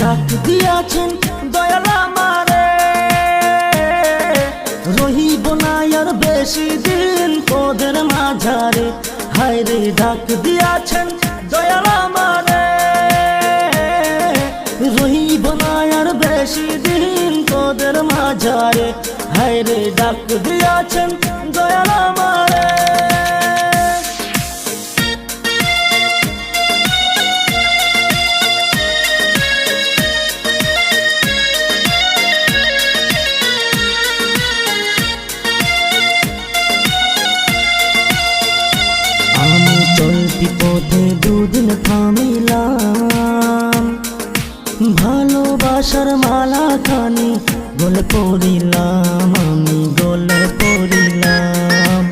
ডাক দিয়াছেন দয়াল আমারে। রহিব না আর বেশি দিন তোদের মাঝারে। হায় রে, ডাক দিয়াছেন দয়াল আমারে। রহিব না আর বেশি দিন তোদের মাঝারে। হায় রে, ডাক দিয়াছেন দয়াল আমারে। পথে দুদিন থামিলাম। ভালোবাসার মালা খানি গোল পড়িলাম আমি গোলে পড়িলাম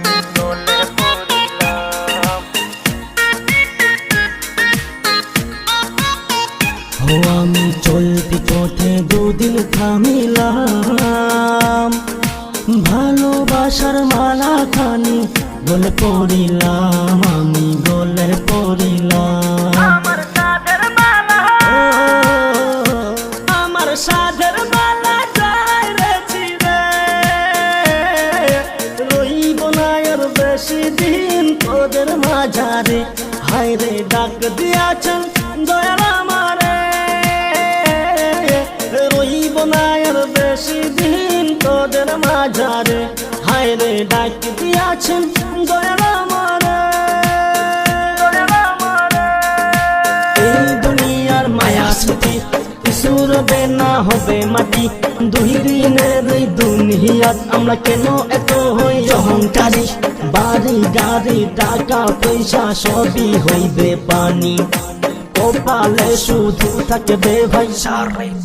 ও আমি চলতি পথে দুদিন থামিলাম। ভালোবাসার মালা খানি গোলে পড়িলাম আমি গোলে পড়িলাম। আমার সাদের মালা আমার সাধের মালা যায় রে চিরে। রইব না আর বেশি দিন তোদের মাঝারে। হায় রে ডাক দিয়াছেন দয়াল আমারে। রইব না আর বেশি দিন তোদের মাঝারে। হায় রে ডাক দিয়াছেন দয়াল সুরবে না হবে মাটি। দুই দিনের এই দুনিয়াত আমরা কেন এত হই? অহংকারী, বাড়ি, গাড়ি, টাকা, পয়সা সবই হইবে পানি। কপালে শুধু থাকবে ভাই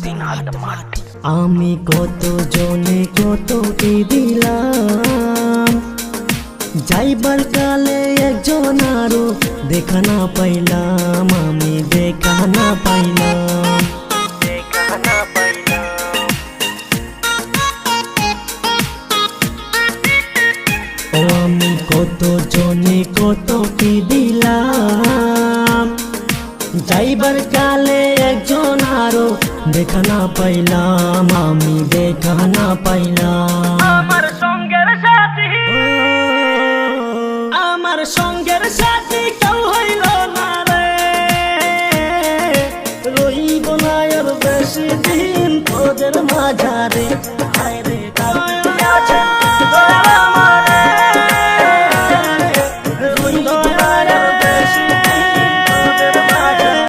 দিন মাটি। আমি কত জনে কত কি দিলাম? যাইবার কালে একজন আরও দেখা না পাইলাম, আমি দেখা না পাইলাম। আমি কত জনে কত কি দিলাম? যাইবার কালে একজন আরও দেখা না পাইলাম আমি দেখা না পাইলাম। আমার সঙ্গের সাথী। আমার সঙ্গের সাথে কেউ হইল না রে। রইব না আর বেশি দিন তোদের মাঝারে।